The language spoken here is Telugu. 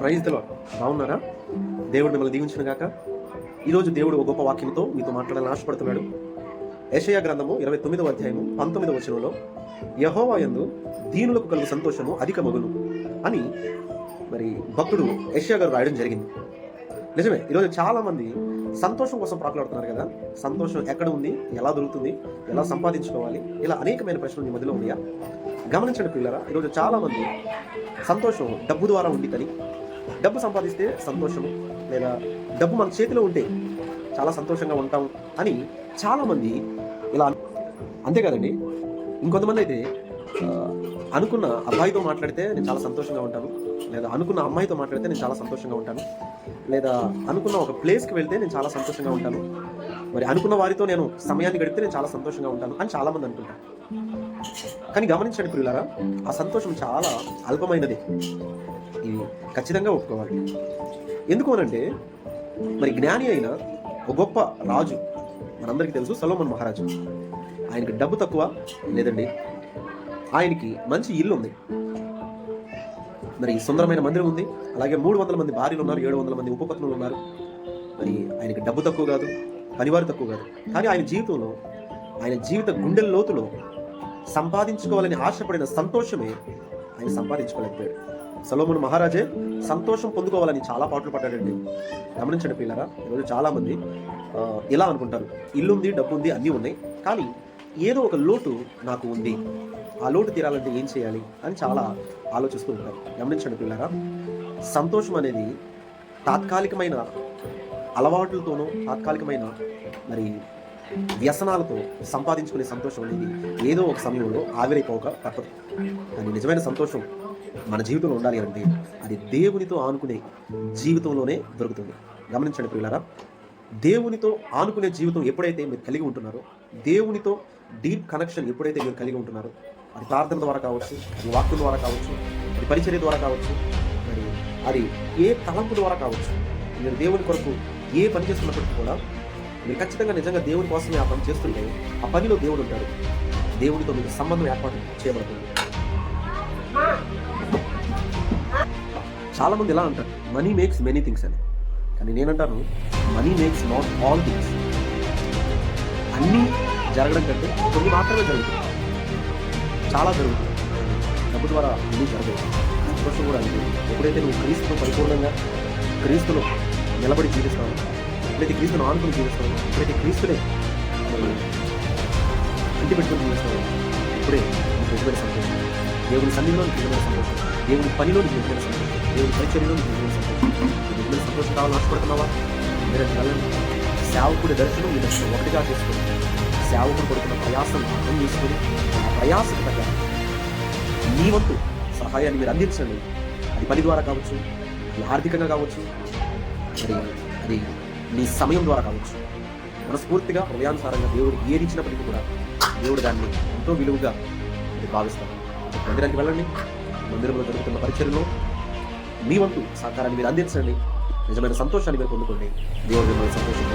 ప్రైజ్లో బాగున్నారా? దేవుడు మిమ్మల్ని దీవించిన గాక. ఈరోజు దేవుడు ఒక గొప్ప వాక్యంతో మీతో మాట్లాడాలని ఆశపడుతున్నాడు. యషయా గ్రంథము ఇరవై తొమ్మిదవ అధ్యాయము పంతొమ్మిదవ వచనంలో యహోవా యందు దీనులకు కలుగు సంతోషము అధిక మగును అని మరి భక్తుడు యషయా గారు రాయడం జరిగింది. నిజమే ఈరోజు చాలామంది సంతోషం కోసం ప్రాకులాడుతున్నారు కదా. సంతోషం ఎక్కడ ఉంది? ఎలా దొరుకుతుంది? ఎలా సంపాదించుకోవాలి? ఇలా అనేకమైన ప్రశ్నలు మీ మధ్యలో ఉన్నాయా? గమనించండి పిల్లరా ఈరోజు చాలామంది సంతోషం డబ్బు ద్వారా ఉండిద్దని డబ్బు సంపాదిస్తే సంతోషం లేదా డబ్బు మన చేతిలో ఉంటే చాలా సంతోషంగా ఉంటాం అని చాలామంది ఇలా అంతేకాదండి అంతే కదండి? ఇంకొంతమంది అయితే అనుకున్న అబ్బాయితో మాట్లాడితే నేను చాలా సంతోషంగా ఉంటాను లేదా అనుకున్న అమ్మాయితో మాట్లాడితే నేను చాలా సంతోషంగా ఉంటాను లేదా అనుకున్న ఒక ప్లేస్కి వెళ్తే నేను చాలా సంతోషంగా ఉంటాను మరి అనుకున్న వారితో నేను సమయాన్ని గడిపితే నేను చాలా సంతోషంగా ఉంటాను అని చాలామంది అనుకుంటాను కానీ గమనించండి ప్రియులారా ఆ సంతోషం చాలా అల్పమైనది. ఇది ఖచ్చితంగా ఒప్పుకోవాలి. ఎందుకోనంటే మరి జ్ఞాని అయిన ఒక గొప్ప రాజు మనందరికీ తెలుసు సలోమన్ మహారాజు. ఆయనకి డబ్బు తక్కువ లేదండి. ఆయనకి మంచి ఇల్లు ఉంది. మరి సుందరమైన మందిరం ఉంది. అలాగే మూడు వందల మంది భార్యలు ఉన్నారు ఏడు వందల మంది ఉపపత్నులు ఉన్నారు. మరి ఆయనకి డబ్బు తక్కువ కాదు పనివారు తక్కువ కాదు. కానీ ఆయన జీవితంలో ఆయన జీవిత గుండెల లోతులో సంపాదించుకోవాలని ఆశపడిన సంతోషమే ఆయన సంపాదించుకోలేకపోయాడు. సలోమును మహారాజే సంతోషం పొందుకోవాలని చాలా పాటలు పడ్డాడండి గమనించండి పిల్లరా ఈరోజు చాలామంది ఇలా అనుకుంటారు ఇల్లుంది డబ్బు ఉంది అన్నీ ఉన్నాయి కానీ ఏదో ఒక లోటు నాకు ఉంది. ఆ లోటు తీరాలంటే ఏం చేయాలి? అని చాలా ఆలోచిస్తూ ఉంటారు. గమనించండి పిల్లరా సంతోషం అనేది తాత్కాలికమైన అలవాట్లతోనూ తాత్కాలికమైన మరి వ్యసనాలతో సంపాదించుకునే సంతోషం అనేది ఏదో ఒక సమయంలో ఆవిరైపోక తప్పదు. కానీ నిజమైన సంతోషం మన జీవితంలో ఉండాలి అంటే అది దేవునితో ఆనుకునే జీవితంలోనే దొరుకుతుంది. గమనించండి పిల్లరా దేవునితో ఆనుకునే జీవితం ఎప్పుడైతే మీరు కలిగి ఉంటున్నారో దేవునితో డీప్ కనెక్షన్ ఎప్పుడైతే మీరు కలిగి ఉంటున్నారో అది ప్రార్థన ద్వారా కావచ్చు అది వాక్యం ద్వారా కావచ్చు అది పరిచర్య ద్వారా కావచ్చు మరి అది ఏ తలంపు ద్వారా కావచ్చు మీరు దేవుని కొరకు ఏ పని చేస్తున్నప్పటికీ కూడా మీరు ఖచ్చితంగా నిజంగా దేవుని కోసమే ఆ పని చేస్తుంటే ఆ పనిలో దేవుడు ఉంటాడు. దేవుడితో మీకు సంబంధం ఏర్పాటు చేయబడుతుంది. చాలామంది ఇలా అంటారు? మనీ మేక్స్ మెనీ థింగ్స్ అని. కానీ నేనంటాను money makes not all things అన్నీ జరగడం కంటే కొన్ని మాత్రమే జరుగుతుంది చాలా జరుగుతుంది డబ్బు ద్వారా అన్నీ జరగదు సంతోషం కూడా అంతే ఎప్పుడైతే నువ్వు క్రీస్తుతో పరిపూర్ణంగా క్రీస్తులో నిలబడి జీవిస్తావు ఎప్పుడైతే క్రీస్తును ఆనుకుని జీవిస్తావు ఎప్పుడైతే క్రీస్తులే మరి ఇంటి పెట్టుకుని జీవిస్తావు ఇప్పుడే నీకు నిజమైన సంతోషం. దేవుని సన్నిధిలో నీకు నిజమైన సంతోషం. దేవుని పనిలో నీకు నిజమైన సంతోషం దేవుని పరిచర్యలో నీకు నిజమైన సంతోషం నిజమైన సంతోషం కావాలని ఆశపడుతున్నావా? మీరు వెళ్ళండి సేవకుడి దర్శనం మీ దర్శనం ఒకటిగా చేసుకుని సేవకుడు పడుతున్న ప్రయాసం అర్థం చేసుకుని ఆ ప్రయాసం తగ్గ మీ వంతు సహాయాన్ని మీరు అందించండి. అది పని ద్వారా కావచ్చు అది ఆర్థికంగా కావచ్చు మరి అది మీ సమయం ద్వారా కావచ్చు. మనస్ఫూర్తిగా హృదయానుసారంగా దేవుడు ఏది కూడా దేవుడు దాన్ని ఎంతో విలువగా భావిస్తాను మందిరానికి వెళ్ళండి. మందిరంలో జరుగుతున్న పరిచయంలో మీ వంతు సహకారాన్ని మీరు అందించండి. నిజమైన సంతోషాన్ని మీరు పొందుకోండి. దేవుడు మిమ్మల్ని సంతోషం